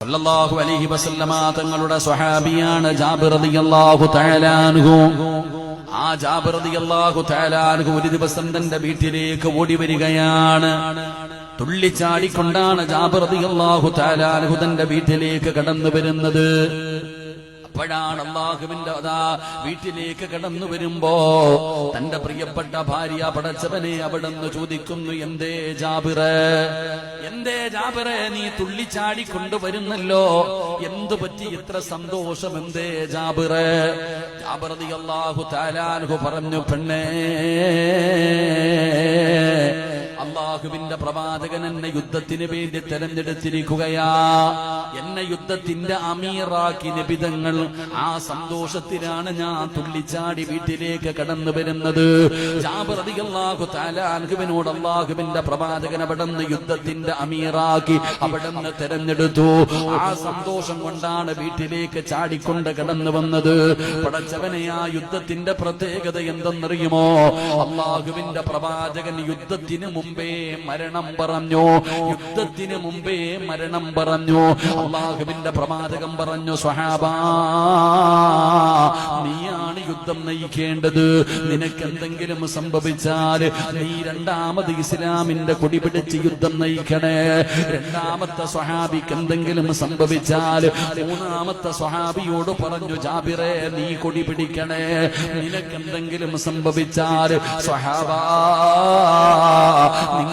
സല്ലല്ലാഹു അലൈഹി വസല്ലമ തങ്ങളുടെ സ്വഹാബിയാണ് ജാബിർ റളിയല്ലാഹു തആല ആ ജാബിർ റളിയല്ലാഹു തആല ഒരു ദിവസം തന്റെ വീട്ടിലേക്ക് ഓടി വരികയാണ്. തുള്ളിച്ചാടിക്കൊണ്ടാണ് ജാബിർ റളിയല്ലാഹു തആല അൻഹു തന്റെ വീട്ടിലേക്ക് കടന്നു വരുന്നത്. അപ്പോഴാണ് അള്ളാഹുവിന്റെ അതാ. വീട്ടിലേക്ക് കടന്നു വരുമ്പോ തന്റെ പ്രിയപ്പെട്ട ഭാര്യ പടച്ചവനെ അവിടെ നിന്ന് ചോദിക്കുന്നു എന്തേ ജാബിറ? എന്തേ ജാബിറ? നീ തുള്ളിച്ചാടി കൊണ്ടുവരുന്നല്ലോ. എന്തു പറ്റി? ഇത്ര സന്തോഷം. എന്തേ ജാബിറ? ജാബിറതി അള്ളാഹു താലാൻഹു പറഞ്ഞു പെണ്ണേ അള്ളാഹുവിന്റെ പ്രവാചകൻ എന്നെ യുദ്ധത്തിന് വേണ്ടി തെരഞ്ഞെടുത്തിരിക്കുകയാ. എന്നെ യുദ്ധത്തിന്റെ അമീറാക്കി നിബിതങ്ങൾ ആ സന്തോഷത്തിലാണ് ഞാൻ തുള്ളിച്ചാടി വീട്ടിലേക്ക് കടന്നു വരുന്നത്. ജാബിറതിയല്ലാഹു അള്ളാഹുവിന്റെ പ്രവാചകൻ അവിടെ നിന്ന് യുദ്ധത്തിന്റെ അമീറാക്കി അവിടെ നിന്ന് തെരഞ്ഞെടുത്തു. ആ സന്തോഷം കൊണ്ടാണ് വീട്ടിലേക്ക് ചാടിക്കൊണ്ട് കടന്നു വന്നത്. പടച്ചവനെ ആ യുദ്ധത്തിന്റെ പ്രത്യേകത എന്തെന്നറിയുമോ? അള്ളാഹുവിന്റെ പ്രവാചകൻ യുദ്ധത്തിന് മുമ്പേ മരണം പറഞ്ഞു. യുദ്ധത്തിന് മുമ്പേ മരണം പറഞ്ഞു. അള്ളാഹുവിന്റെ പ്രവാചകം പറഞ്ഞു സ്വഹാബാ നീയാണ് യുദ്ധം നയിക്കേണ്ടത്. നിനക്ക് എന്തെങ്കിലും സംഭവിച്ചാൽ നീ രണ്ടാമത് ഇസ്ലാമിന്റെ കൊടി പിടിച്ച് യുദ്ധം നയിക്കണേ. രണ്ടാമത്തെ സ്വഹാബിക്ക് എന്തെങ്കിലും സംഭവിച്ചാൽ മൂന്നാമത്തെ സ്വഹാബിയോട് പറഞ്ഞു ജാബിറെ നീ കൊടി പിടിക്കണേ. നിനക്ക് എന്തെങ്കിലും സംഭവിച്ചാൽ സ്വഹാബാ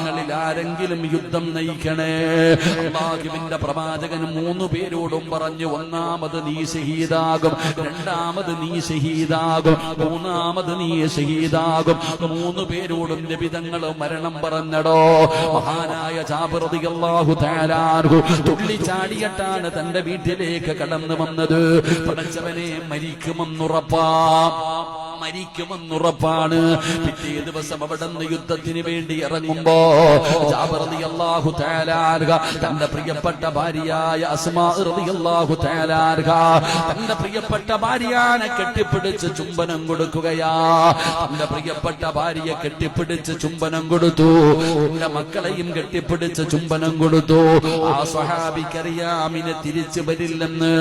നിങ്ങളിൽ ആരെങ്കിലും യുദ്ധം നയിക്കണേ. അള്ളാഹുവിന്റെ പ്രവാചകൻ മൂന്ന് പേരോടും പറഞ്ഞു ഒന്നാമത് നീ ഷഹീദാകും രണ്ടാമത് നീ ഷഹീദാകും മൂന്നാമത് നീ ഷഹീദാകും മൂന്ന് പേരോടും ലഭിതങ്ങൾ മരണം പറഞ്ഞടോ. മഹാനായ അള്ളാഹു താരാർഹു തുള്ളിച്ചാടിയിട്ടാണ് തന്റെ വീട്ടിലേക്ക് കടന്നു വന്നത്. പടച്ചവനെ മരിക്കുമെന്നുറപ്പാ. മരിക്കുമെന്നുറപ്പാണ്. പിറ്റേ ദിവസം അവിടെ നിന്ന് യുദ്ധത്തിന് വേണ്ടി ഇറങ്ങുമ്പോ ജാബിർ റളിയല്ലാഹു തആല അൻഹ തന്റെ പ്രിയപ്പെട്ട ഭാര്യയായ അസ്മാ റളിയല്ലാഹു തആല അൻഹ തന്റെ പ്രിയപ്പെട്ട ഭാര്യനെ കെട്ടിപ്പിടിച്ച് ചുംബനം കൊടുക്കുകയാ. തന്റെ പ്രിയപ്പെട്ട ഭാര്യയെ കെട്ടിപ്പിടിച്ച് ചുംബനം കൊടുത്തു. തന്റെ മക്കളെയും കെട്ടിപ്പിടിച്ച് ചുംബനം കൊടുത്തു. ആ സ്വഹാബിക്കറിയാം ഇനി തിരിച്ചു വരില്ലെന്ന്.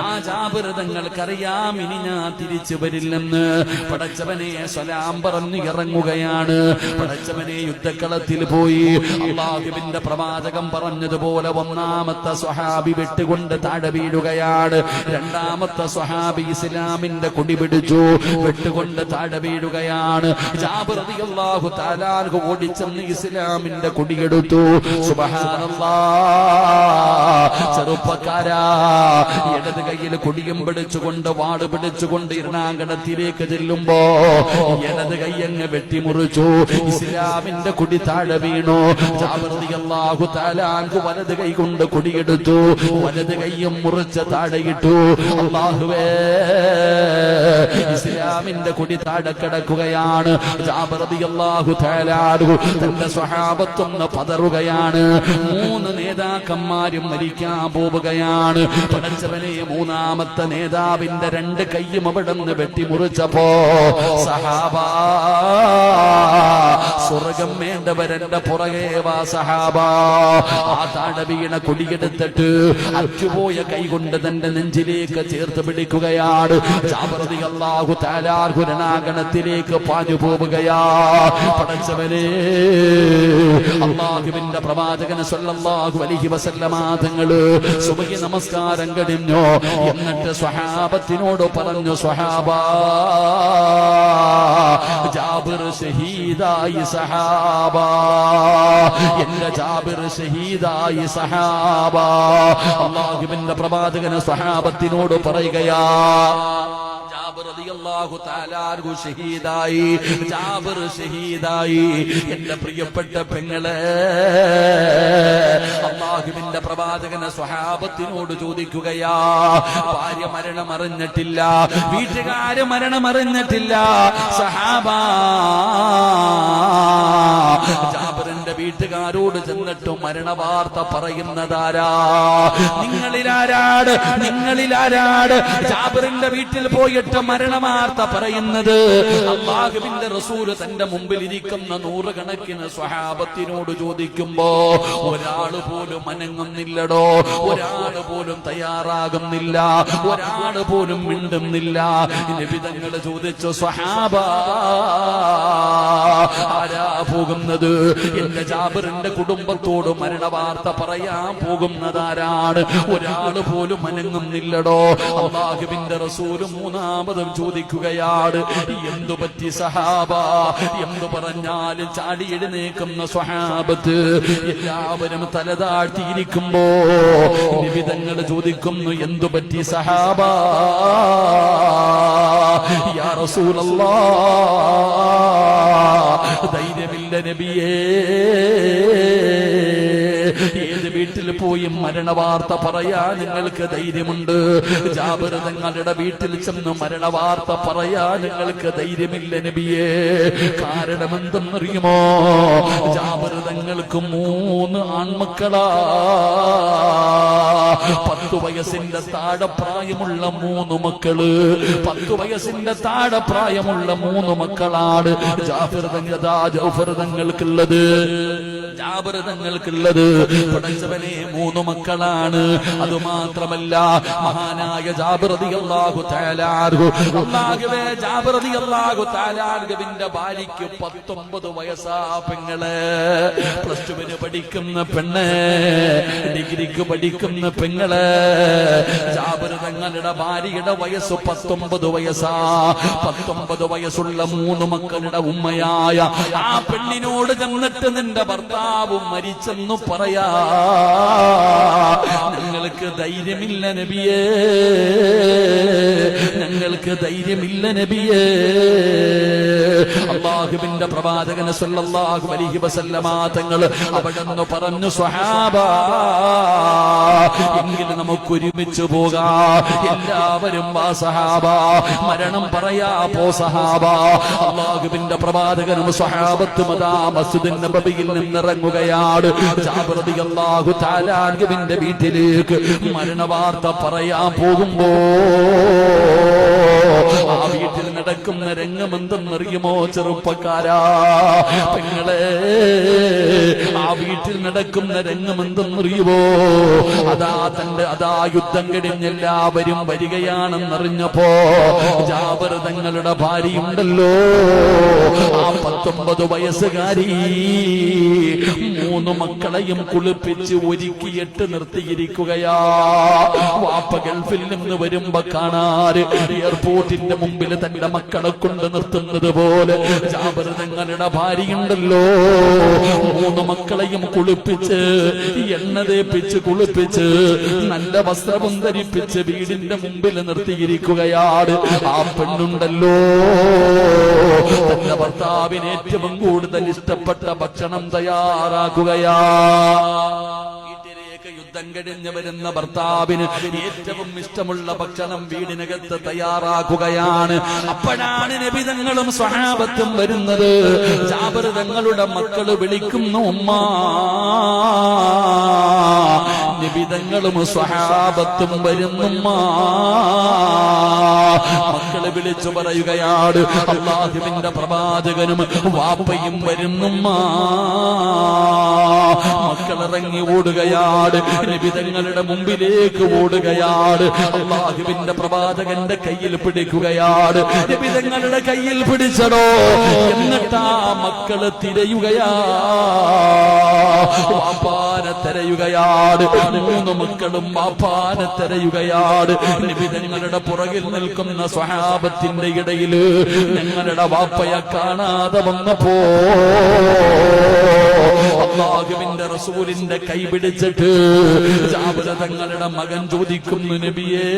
ആ ജാബിർ തങ്ങൾക്കറിയാം ഇനി ഞാൻ തിരിച്ചു വരില്ലെന്ന്. പടച്ചവനെ സലാം പറഞ്ഞു ഇറങ്ങുകയാണ്. പടച്ചവനെ യുദ്ധക്കളത്തിൽ പോയി. അള്ളാഹുവിന്റെ പ്രവാചകം പറഞ്ഞതുപോലെ ഒന്നാമത്തെ സ്വഹാബി വെട്ടുകൊണ്ട് താഴെ വീഴുകയാണ്. രണ്ടാമത്തെ സ്വഹാബി ഇസ്ലാമിന്റെ കൊടി പിടിച്ചു വെട്ടുകൊണ്ട് താഴെ വീഴുകയാണ്. താലാൽഹു ഓടിച്ചെന്ന് ഇസ്ലാമിന്റെ കൊടിയെടുത്തു ചെറുപ്പക്കാരാ ഇടത് കയ്യിൽ കൊടിയും പിടിച്ചുകൊണ്ട് വാട് പിടിച്ചുകൊണ്ട് ഇരണാങ്കണത്തിലേക്ക് ചെല്ലുമ്പോ ഇടത് കയ്യങ്ങ് വെട്ടിമുറിച്ചു. ഇസ്ലാമിന്റെ കുടി താഴെ വീണു. താലാങ്കു വലത് കൈ കൊണ്ട് കുടിയെടുത്തു. വലത് കയ്യും മുറിച്ച് താഴെയിട്ടു അള്ളാഹുവേ ഇസ്ലാമിന്റെ കുടി താഴെ കിടക്കുകയാണ്. തന്റെ സ്വഹാബത്തൊന്ന് പതറുകയാണ്. മൂന്ന് നേതാക്കന്മാരും മരിക്കാൻ പോവുകയാണ്. പടച്ചവനെ മൂന്നാമത്തെ നേതാവിന്റെ രണ്ട് കൈയും അവിടെ നിന്ന് വെട്ടിമുറിച്ചപ്പോ സഹാബ സ്വർഗം വേണ്ടവരന്റെ പുറകെ വാ സഹാബ. ആ താടവീണ വീണ കൊടിയെടുത്തിട്ട് അറ്റുപോയ കൈകൊണ്ട് തന്റെ നെഞ്ചിലേക്ക് ചേർത്ത് പിടിക്കുകയാണ്. ജാബറതി അല്ലാഹു താലാർഹു രണാഗണത്തിലേക്ക് പാഞ്ഞു പോവുകയാ. പടച്ചവനെ അള്ളാഹുവിന്റെ പ്രവാചകന സല്ലല്ലാഹു അലൈഹി വസല്ലമ തങ്ങൾ സുബഹി നമസ്കാരം കഴിഞ്ഞു. എന്നിട്ട് സ്വഹാബത്തിനോട് പറഞ്ഞു സ്വഹാബാ ജാബിർ ഷഹീദായി സഹാബ. എന്റെ ജാബിർ ഷഹീദായി സഹാബ. അള്ളാഹുവിന്റെ പ്രവാചകന് സഹാബത്തിനോട് പറയുകയാ റളിയല്ലാഹു തആല ഷഹീദായി ജാബിർ ഷഹീദായി. എന്റെ പ്രിയപ്പെട്ട പെങ്ങളെ അള്ളാഹുവിന്റെ പ്രവാചകനെ സ്വഹാബത്തിനോട് ചോദിക്കുകയാ ഭാര്യ മരണം അറിഞ്ഞിട്ടില്ല വീട്ടുകാര് മരണം അറിഞ്ഞിട്ടില്ല സഹാബ. ജാബറിന്റെ വീട്ടുകാരോട് ചെന്നിട്ട് മരണവാർത്ത പറയുന്നതാരാ? നിങ്ങളിലാരാട് നിങ്ങളിലാരാട് ജാബിറിന്റെ വീട്ടിൽ പോയിട്ട് മരണവാർത്ത പറയുന്നത്? അള്ളാഹുവിന്റെ റസൂൽ തന്റെ മുമ്പിൽ ഇരിക്കുന്ന നൂറുകണക്കിന് സ്വഹാബത്തിനോട് ചോദിക്കുമ്പോ ഒരാൾ പോലും അനങ്ങുന്നില്ലടോ. ഒരാൾ പോലും തയ്യാറാകുന്നില്ല. ഒരാൾ പോലും മിണ്ടുന്നില്ല. നിബിതങ്ങൾ ചോദിച്ചു സ്വഹാബ ആരാ പോകുന്നത്? എന്റെ ജാബിറിന്റെ കുടുംബത്തോട് മരണവാർത്ത പറയാൻ പോകുന്നതാരാണ്? ഒരാൾ പോലും അനങ്ങുന്നില്ലടോ. അള്ളാഹുബിന്റെ റസൂൽ മൂന്നാമതും ചോദിക്കുകയാണ് എന്തു പറ്റി സഹാബ? എന്തു പറഞ്ഞാലും ചാടി എഴുന്നേക്കുന്ന സ്വഹാബത്ത് എല്ലാവരും തലതാഴ്ത്തിയിരിക്കുമ്പോ വിവിധങ്ങൾ ചോദിക്കുന്നു എന്തു പറ്റി സഹാബ? യാ ധൈര്യമില്ല നബിയേ. പോയി മരണവാർത്ത പറയാൻ നിങ്ങൾക്ക് ധൈര്യമുണ്ട്. ജാബിർ തങ്ങളുടെ വീട്ടിൽ ചെന്ന് മരണവാർത്ത പറയാൻ നിങ്ങൾക്ക് ധൈര്യമില്ല നബിയേ. കാരണം എന്തെന്നറിയുമോ ജാബിർ തങ്ങൾക്ക് മൂന്ന് ആൺമക്കളാ. പത്തു വയസ്സിന്റെ താഴെ പ്രായമുള്ള മൂന്ന് മക്കൾ. പത്തു വയസ്സിന്റെ താഴെ പ്രായമുള്ള മൂന്ന് മക്കളാണ് ജാഫിർ തങ്ങതാ ജൗഫർ ജാബർ തങ്ങൾക്കുള്ളത് പടച്ചവനെ മൂന്ന് മക്കളാണ്. അത് മാത്രമല്ല മഹാനായ ജാബിറതിയല്ലാഹു താലാർഹു ഭാര്യയ്ക്ക് പത്തൊമ്പത് വയസ്സാ പെങ്ങൾ. പ്ലസ് ടുവിന് പഠിക്കുന്ന പെണ്ണ് ഡിഗ്രിക്ക് പഠിക്കുന്ന പെങ്ങൾ. ജാബിർ തങ്ങളുടെ ഭാര്യയുടെ വയസ്സ് പത്തൊമ്പത് വയസ്സാ. പത്തൊമ്പത് വയസ്സുള്ള മൂന്ന് മക്കളുടെ ഉമ്മയായ ആ പെണ്ണിനോട് ചെന്നിട്ട് നിന്റെ ഭർത്താവ് മരിച്ചെന്നു പറയാ. ഞങ്ങൾക്ക് ധൈര്യമില്ല നബിയേ. ഞങ്ങൾക്ക് ധൈര്യമില്ല നബിയേ. അള്ളാഹുവിന്റെ പ്രവാചകന് സല്ലല്ലാഹു അലൈഹി വസല്ലമ തങ്ങൾ അവിടെന്ന് പറഞ്ഞു സ്വഹാബ എങ്കിലും നമുക്ക് ഒരുമിച്ച് പോകാ. എല്ലാവരും വാ സഹാബ മരണം പറയാ പോ സഹാബ അള്ളാഹുവിന്റെ പ്രവാചകനും സ്വഹാബത്തും അതാ മസ്ജിദ് നബവിയിൽ നിന്നിറങ്ങുകയാണ് റളിയല്ലാഹു തആല അൻഹുവിന്റെ വീട്ടിലേക്ക് മരണവാർത്ത പറയാൻ പോകുമ്പോ വീട്ടിൽ നടക്കുന്ന രംഗമെന്തെന്നറിയുമോ ചെറുപ്പക്കാരാ? പെങ്ങളെ ആ വീട്ടിൽ നടക്കുന്ന രംഗമെന്തെന്നറിയുമോ? അതാ തന്റെ അതാ യുദ്ധം കഴിഞ്ഞെല്ലാവരും വരികയാണെന്നറിഞ്ഞപ്പോ ജാബർ തങ്ങളുടെ ഭാര്യയുണ്ടല്ലോ. ആ പത്തൊമ്പത് വയസ്സുകാരി മൂന്ന് മക്കളെയും കുളിപ്പിച്ച് ഒരുക്കിയിട്ട് നിർത്തിയിരിക്കുകയാ. വാപ്പ ഗൾഫിൽ നിന്ന് വരുമ്പോ കാണാറ് എയർപോർട്ടിന്റെ മുമ്പിൽ തന്റെ മക്കളെ കൊണ്ട് നിർത്തുന്നത് പോലെ ജാബർ തങ്ങളുടെ ഭാര്യയുണ്ടല്ലോ. മൂന്ന് മക്കളെയും കുളിപ്പിച്ച് എണ്ണ തേപ്പിച്ച് കുളിപ്പിച്ച് നല്ല വസ്ത്രം ധരിപ്പിച്ച് വീടിന്റെ മുമ്പിൽ നിർത്തിയിരിക്കുകയാണ്. ആ പെണ്ണുണ്ടല്ലോ. തന്റെ ഭർത്താവിന് ഏറ്റവും കൂടുതൽ ഇഷ്ടപ്പെട്ട ഭക്ഷണം തയ്യാറാക്കുകയാ. യുദ്ധം കഴിഞ്ഞ് വരുന്ന ഭർത്താവിന് ഏറ്റവും ഇഷ്ടമുള്ള ഭക്ഷണം വീടിനകത്ത് തയ്യാറാക്കുകയാണ്. അപ്പോഴാണ് നബിതങ്ങളും സ്വഹാബത്തും വരുന്നത്. ജാബർ തങ്ങളുടെ മക്കൾ വിളിക്കുന്നു ഉമ്മ നിബിതങ്ങളും സ്വഹാബത്തും വരുന്നുമ്മ. മക്കളെ വിളിച്ചു പറയുകയാണ് അള്ളാഹുവിന്റെ പ്രവാചകനും വാപ്പയും വരുന്നുമ്മ. മക്കളിറങ്ങി ഓടുകയാണ് നിബിതങ്ങളുടെ മുമ്പിലേക്ക് ഓടുകയാണ് അള്ളാഹുവിന്റെ പ്രവാചകന്റെ കയ്യിൽ പിടിക്കുകയാണ്. നിബിതങ്ങളുടെ കയ്യിൽ പിടിച്ചടോ എന്നിട്ടാ മക്കൾ തിരയുകയാ. വാപ്പാനെ തിരയുകയാണ് മൂന്ന് മക്കളും മാപ്പാന തിരയുകയാണ് നിബിതങ്ങളുടെ പുറകിൽ നിൽക്കുന്ന സ്വഹാബത്തിന്റെ ഇടയിൽ ഞങ്ങളുടെ വാപ്പയെ കാണാതെ വന്നപ്പോ അള്ളാഹുവിന്റെ റസൂലിന്റെ കൈ പിടിച്ചിട്ട് ജാബിർ തങ്ങളുടെ മകൻ ചോദിക്കുന്നു നബിയേ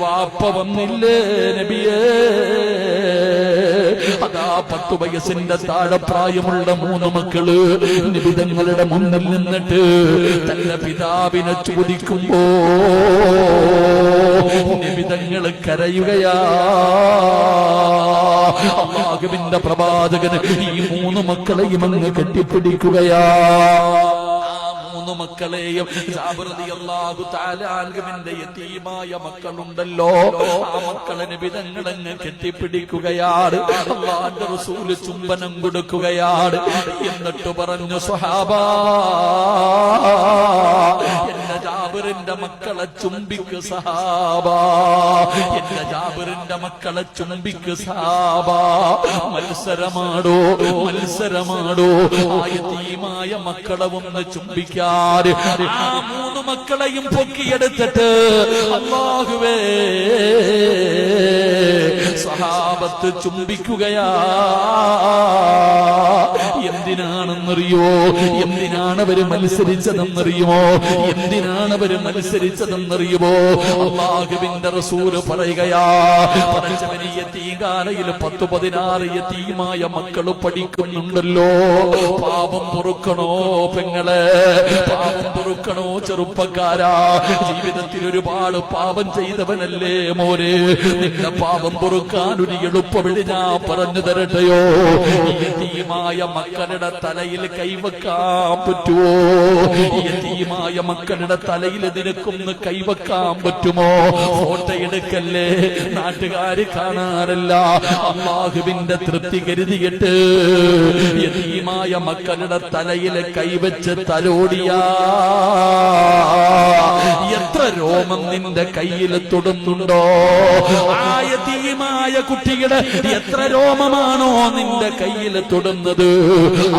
വാപ്പ വന്നില്ലേ നബിയേ? അതാ പത്തു വയസ്സിന്റെ താഴെ പ്രായമുള്ള മൂന്ന് മക്കൾ നിബിതങ്ങളുടെ മുന്നിൽ നിന്നിട്ട് തന്റെ പിതാവിനെ ചോദിക്കുമ്പോ നിബിതങ്ങൾ കരയുകയാ. അള്ളാഹുവിന്റെ പ്രവാചകന് ഈ മൂന്ന് മക്കളെയും അങ്ങ് കെട്ടിപ്പിടിക്കുകയാ. മൂന്ന് മക്കളെയും. യതീമായ മക്കളുണ്ടല്ലോ. ആ മക്കളെ വിധങ്ങളങ്ങ് കെട്ടിപ്പിടിക്കുകയാണ്. അള്ളാന്റെ റസൂൽ ചുംബനം കൊടുക്കുകയാണ്. എന്നിട്ട് പറഞ്ഞു സ്വഹാബാ ജാബിറിന്റെ മക്കളെ ചുംബിക്ക് സഹാബാ. എന്റെ ജാബിറിന്റെ മക്കളെ ചുംബിക്ക് സഹാബാ. മത്സരമാടോ മത്സരമാടോ. ആയതീമായ മക്കളെ ഒന്ന് ചുംബിക്കാറ് ആ മൂന്ന് മക്കളെയും പൊക്കിയെടുത്തിട്ട് അള്ളാഹുവേ സഹാബത്ത് ചുംബിക്കുകയാ. എന്തിനാണെന്നറിയോ എന്തിനാണ് അവർ മത്സരിച്ചതെന്നറിയുമോ? എന്തിനാണ് അവർ മത്സരിച്ചതെന്നറിയുമോ? അള്ളാഹുവിന്റെ റസൂൽ പറയുകയാ പത്ത് പതിനാറ് യതീമായ മക്കൾ പഠിക്കുന്നുണ്ടല്ലോ. പാപം പൊറുക്കണോ പെങ്ങളെ? പാപം പൊറുക്കണോ ചെറുപ്പക്കാരാ? ജീവിതത്തിൽ ഒരുപാട് പാപം ചെയ്തവനല്ലേ മോനെ? നിന്റെ പാപം പൊറുക്കാൻ ഒരു എളുപ്പവഴി ഞാൻ പറഞ്ഞു തരട്ടെയോ? യതീമായ മക്കളുടെ തലയിൽ കൈവക്കാൻ പറ്റുമോ യതീമായ മക്കളുടെ തലയിൽ നിനക്കൊന്ന് കൈവക്കാൻ പറ്റുമോ? ഫോട്ടോയെടുക്കല്ലേ നാട്ടുകാര് കാണാറില്ല. അള്ളാഹുവിന്റെ തൃപ്തി കരുതിയിട്ട് യതീമായ മക്കളുടെ തലയിൽ കൈവച്ച് തലോടിയ എത്ര രോമം നിന്റെ കയ്യിൽ തൊടുന്നുണ്ടോ? ആ യതീമായ കുട്ടിയുടെ എത്ര രോമമാണോ നിന്റെ കയ്യിൽ തൊടുന്നത്?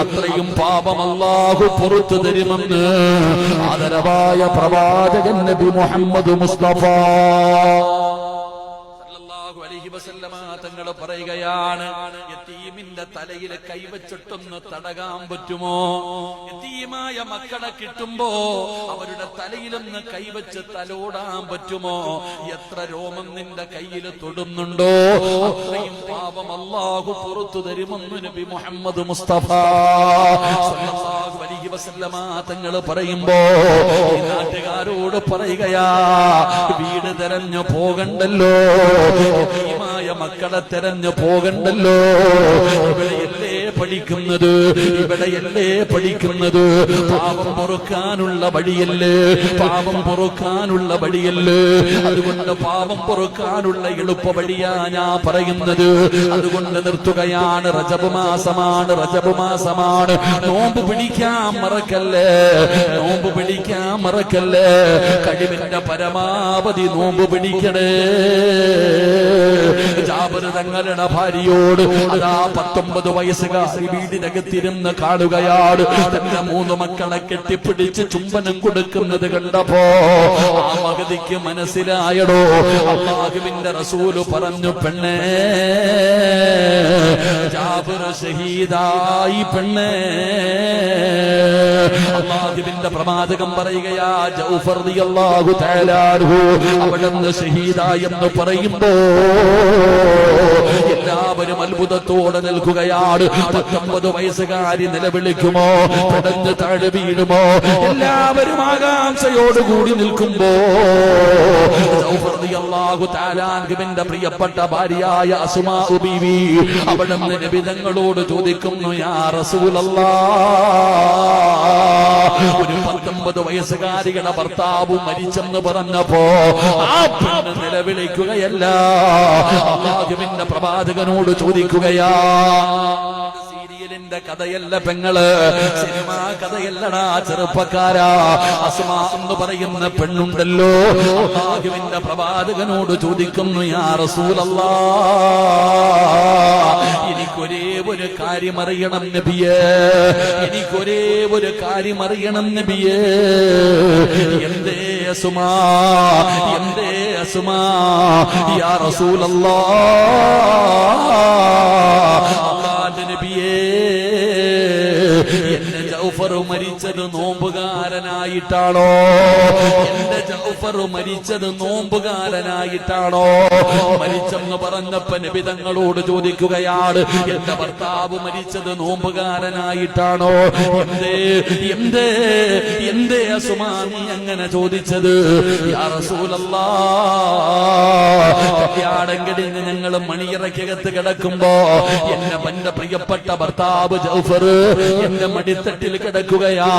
അത്രയും പാപം അല്ലാഹു പുറത്തു തരുമെന്ന് ആദരവായ പ്രവാചകൻ നബി മുഹമ്മദ് മുസ്തഫ സല്ലല്ലാഹു അലൈഹി തങ്ങൾ പറയുകയാണ് യതീമിന്റെ തലയിൽ കൈവച്ചിട്ടൊന്ന് തടകാൻ പറ്റുമോ? യതീമായ മക്കളെ കിട്ടുമ്പോ അവരുടെ തലയിലൊന്ന് കൈവച്ച് തലോടാൻ പറ്റുമോ? എത്ര രോമം നിന്റെ കയ്യിൽ തൊടുന്നുണ്ടോ? അത്രയും പാപം അല്ലാഹു പുറത്തു തരുമെന്ന് നബി മുഹമ്മദ് മുസ്തഫ തങ്ങൾ പറയുമ്പോ നാട്ടുകാരോട് പറയുകയാ വീട് തെരഞ്ഞു പോകണ്ടല്ലോ മക്കളെ തെരഞ്ഞു പോകണ്ടല്ലോ. ഇവിടെയല്ലേ പഠിക്കുന്നത്. ഇവിടെയല്ലേ പഠിക്കുന്നത്. പാപം പൊറുക്കാനുള്ള വഴിയല്ലേ? പാപം പൊറുക്കാനുള്ള വഴിയല്ലേ? അതുകൊണ്ട് പാപം പൊറുക്കാനുള്ള എളുപ്പ വഴിയാ ഞാൻ പറയുന്നത്. അതുകൊണ്ട് നിർത്തുകയാണ്. റജബ് മാസമാണ്. റജബ് മാസമാണ്. നോമ്പ് പിടിക്കാൻ മറക്കല്ലേ? നോമ്പ് പിടിക്കാൻ മറക്കല്ലേ? കഴിവിന്റെ പരമാവധി നോമ്പ് പിടിക്കണേ. ജാബർ തങ്ങളുടെ ഭാര്യയോട് അതാ പത്തൊമ്പത് വയസ്സുകാരി വീടിനകത്തിരുന്ന് കാണുകയാണ് തന്റെ മൂന്ന് മക്കളെ കെട്ടിപ്പിടിച്ച് ചുംബനം കൊടുക്കുന്നത് കണ്ടപ്പോ ആ മകതിക്ക് മനസ്സിലായടോ അള്ളാഹുവിന്റെ റസൂൽ പറഞ്ഞു പെണ്ണേ ജാബിർ പെണ്ണേ. അള്ളാഹുവിന്റെ പ്രമാദകം പറയുകയാ അവിടുന്ന് ഷഹീദായി എന്ന് പറയുമ്പോ എല്ലാവരും അത്ഭുതത്തോടെ നിൽക്കുകയാണ്. പത്തൊമ്പത് വയസ്സുകാരി നിലവിളിക്കുമോ? പെടഞ്ഞ് താഴെ എല്ലാവരും ആകാംക്ഷയോടുകൂടി നിൽക്കുമ്പോ ജൗഫർ റളിയല്ലാഹു തആല അൻഹുവിന്റെ പ്രിയപ്പെട്ട ഭാര്യയായ അസ്മാ ബീവി നബിതങ്ങളോട് ചോദിക്കുന്നു യാ റസൂലല്ലാ ഒരു പത്തൊമ്പത് വയസ്സുകാരികളുടെ ഭർത്താവ് മരിച്ചെന്ന് പറഞ്ഞപ്പോ ആ പെണ്ണ് നിലവിളിക്കുകയല്ല. അള്ളാഹുവിന്റെ പ്രവാചകനോട് ചോദിക്കുകയാ സീരിയലിന്റെ കഥയല്ല പെങ്ങൾ സിനിമാ കഥയല്ലടാ ചെറുപ്പക്കാരാ അസ്മാ എന്ന് പറയുന്ന പെണ്ണുണ്ടല്ലോ. അള്ളാഹുവിന്റെ പ്രവാചകനോട് ചോദിക്കുന്നു യാ റസൂലല്ലാ എനിക്കൊരേ ഒരു കാര്യം അറിയണം നബിയേ എനിക്കൊരേ ഒരു കാര്യം അറിയണം നബിയേ എന്തേ അസുമാ എന്തേ അസുമാ യാ റസൂലല്ലാ. അള്ളാന്റെ നബിയേ എന്നെ ജൗഫർ മരിച്ചത് നോമ്പുകാരനായിട്ടാണോ എന്റെ ജൗഫർ മരിച്ചത് നോമ്പുകാരനായിട്ടാണോ? മരിച്ചെന്ന് പറഞ്ഞപ്പ നിബിതങ്ങളോട് ചോദിക്കുകയാണ് എന്റെ ഭർത്താവ് മരിച്ചത് നോമ്പുകാരനായിട്ടാണോ? എന്തേ എന്തേ എന്തേ അസുമാനി അങ്ങനെ ചോദിച്ചത്? കല്യാണം ഞങ്ങൾ മണിയറയ്ക്കകത്ത് കിടക്കുമ്പോ എന്നെ എന്റെ പ്രിയപ്പെട്ട ഭർത്താവ് ജൗഫർ എന്റെ മടിത്തട്ടിൽ കിടക്കുകയാ.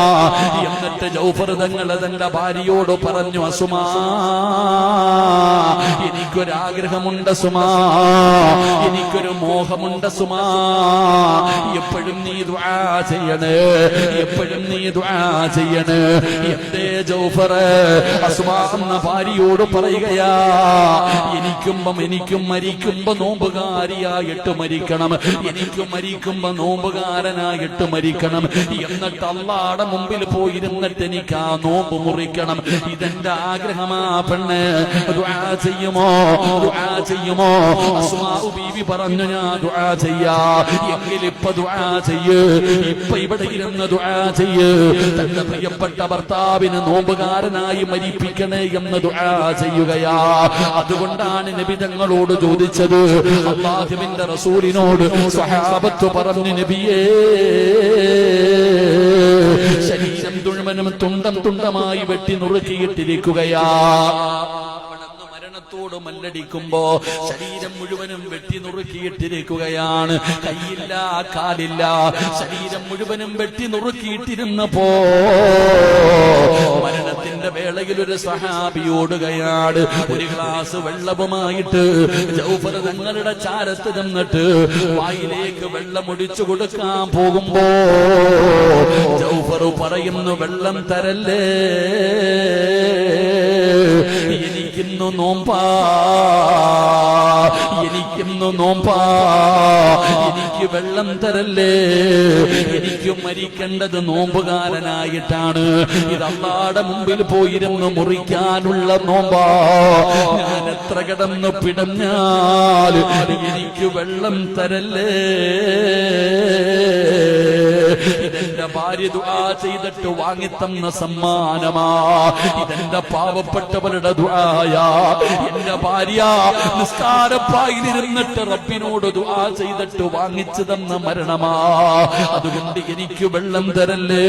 എന്നിട്ട് ജൗഫർ തങ്ങൾ തന്റെ ഭാര്യയോട് പറഞ്ഞു അസുമാ എനിക്കൊരാഗ്രഹമുണ്ട് സുമാ എനിക്കൊരു മോഹമുണ്ട് സുമാ എപ്പോഴും നീ ദുആ ചെയ്യണേ എപ്പോഴും നീ ദുആ ചെയ്യണേ. എന്തേ ജൗഫർ അസുമാ എന്ന ഭാര്യയോട് പറയുകയാ എനിക്കുമ്പം എനിക്കും മരിക്കുമ്പോ നോമ്പുകാരിയായിട്ട് മരിക്കണം എനിക്കും മരിക്കുമ്പോ നോമ്പുകാരനായിട്ട് മരിക്കണം. എന്നിട്ട് അള്ളാടെ മുമ്പിൽ പോയിരുന്നിട്ട് എനിക്ക് ആ നോമ്പ് മുറിക്കണം. ഇതെന്റെ ആഗ്രഹമാ പെണ്ണ്. ചെയ്യുമോ? ചെയ്യുമോ? ബീവി പറഞ്ഞു ഞാൻ ദുആ ചെയ്യാ. എങ്കിൽ ഇപ്പൊ ദുആ ചെയ്യ്. ഇപ്പൊ ഇവിടെ ഇരുന്ന് ദുആ ചെയ്യ്. തന്റെ പ്രിയപ്പെട്ട ഭർത്താവിന് നോമ്പുകാരനായി മരിപ്പിക്കണേ എന്ന് ദുആ ചെയ്യുകയാ. അതുകൊണ്ടാണ് നബി തങ്ങളോട് ചോദിച്ചത്. അള്ളാഹുവിന്റെ റസൂലിനോട് സഹാബത്ത് പറഞ്ഞു നബിയേ തുഴുവനും തുണ്ടം തുണ്ടമായി വെട്ടി നുറുക്കിയിട്ടിരിക്കുകയാ. മരണത്തോട് മല്ലടിക്കുമ്പോ ശരീരം മുഴുവനും വെട്ടി നുറുക്കിയിട്ടിരിക്കുകയാണ്. കൈയില്ല കാലില്ല ശരീരം മുഴുവനും വെട്ടി നുറുക്കിയിട്ടിരുന്നപ്പോ മരണത്തിന്റെ വേളയിൽ ഒരു സഹാബിയോടുകയാണ് ഒരു ഗ്ലാസ് വെള്ളവുമായിട്ട് തങ്ങളുടെ ചാരത്ത് നിന്നിട്ട് വായിലേക്ക് വെള്ളം ഒടിച്ചു കൊടുക്കാൻ പോകുമ്പോ ജൗഫർ പറയുന്നു വെള്ളം തരല്ലേ? എനിക്കിന്നു നോമ്പാ. നോമ്പാ എനിക്ക് വെള്ളം തരല്ലേ? എനിക്ക് മരിക്കേണ്ടത് നോമ്പുകാരനായിട്ടാണ്. ഇത് അള്ളാടെ മുമ്പിൽ പോയിരുന്ന് മുറിക്കാനുള്ള നോമ്പാ. ഞാൻ എത്ര കിടന്ന് പിടഞ്ഞാൽ എനിക്ക് വെള്ളം തരല്ലേ? ഇതെന്റെ ഭാര്യ ദുആ ചെയ്തിട്ട് വാങ്ങിത്തന്ന സമ്മാനമാ. ഇതെന്റെ പാവപ്പെട്ടവരുടെ ദുആയാ. എന്റെ ഭാര്യ നിസ്കാരപ്പായിരുന്നിട്ട് റബ്ബിനോട് ദുആ ചെയ്തിട്ട് വാങ്ങിച്ചു തന്ന മരണമാ. അതുകൊണ്ട് എനിക്ക് വെള്ളം തരല്ലേ?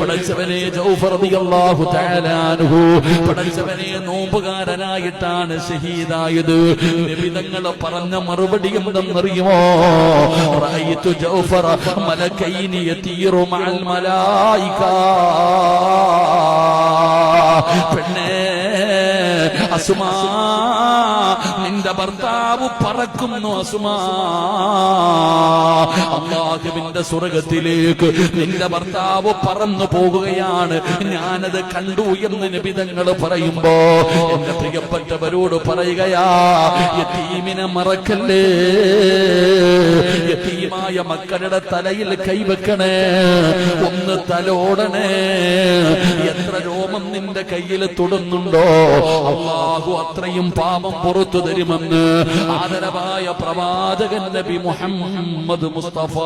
പടച്ചവനെ ജൗഫർ റളിയല്ലാഹു തആല അൻഹു. പടച്ചവനെ നോമ്പുകാരനായിട്ടാണ് ഷഹീദായത് നബിതങ്ങൾ പറഞ്ഞ മറുപടി എന്തെന്നറിയുമോ? റഅയ്തു ജൗഫർ മലകൈനി യതീറു മഅൽ മലായിക. പെണ്ണേ അസുമാ നിന്റെ ഭർത്താവ് പറക്കുന്നു അസുമാ അള്ളാഹുവിന്റെ സ്വർഗത്തിലേക്ക് നിന്റെ ഭർത്താവ് പറന്നു പോകുകയാണ് ഞാനത് കണ്ടു എന്ന് നിബിതങ്ങൾ പറയുമ്പോ എന്റെ പ്രിയപ്പെട്ടവരോട് പറയുകയാ മറക്കല്ലേ? യതീമായ മക്കളുടെ തലയിൽ കൈവെക്കണേ ഒന്ന് തലോടണേ. എത്ര രോമം നിന്റെ കയ്യിൽ തൊടുന്നുണ്ടോ? അള്ളാഹു അത്രയും പാപം പുറത്തു തരുമെന്ന് ആദരവായ പ്രവാചകൻ നബി മുഹമ്മദ് മുസ്തഫ.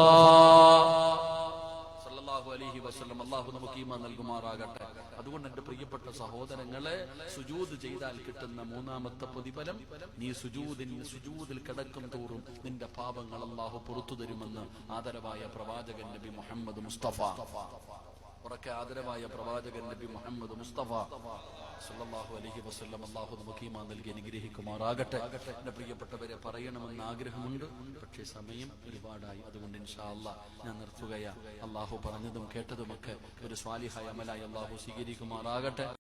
അള്ളാഹു നമുക്ക് ഈമാൻ നൽകുമാറാകട്ടെ. അതുകൊണ്ട് എന്റെ പ്രിയപ്പെട്ട സഹോദരങ്ങളെ സുജൂദ് ചെയ്താൽ കിട്ടുന്ന മൂന്നാമത്തെ പ്രതിഫലം നീ സുജൂദിൻ സുജൂദിൽ കിടക്കും തോറും നിന്റെ പാപങ്ങൾ അള്ളാഹു പുറത്തു തരുമെന്ന് ആദരവായ പ്രവാചകൻ നബി മുഹമ്മദ് മുസ്തഫ. ഉറക്കെ ആദരവായ പ്രവാചകൻ നബി മുഹമ്മദ് മുസ്തഫ. സല്ലല്ലാഹു അലൈഹി വസല്ലം അള്ളാഹു നമുക്ക് ഈമാൻ നൽകി അനുഗ്രഹിക്കുമാറാകട്ടെ. എന്റെ പ്രിയപ്പെട്ടവരെ പറയണമെന്ന് ആഗ്രഹമുണ്ട്. പക്ഷേ സമയം ഒരുപാടായി. അതുകൊണ്ട് ഇൻഷാ അല്ലാ ഞാൻ നിർത്തുകയാ. അള്ളാഹു പറഞ്ഞതും കേട്ടതുമൊക്കെ ഒരു സ്വാലിഹായ അമലായി അള്ളാഹു സ്വീകരിക്കുമാറാകട്ടെ.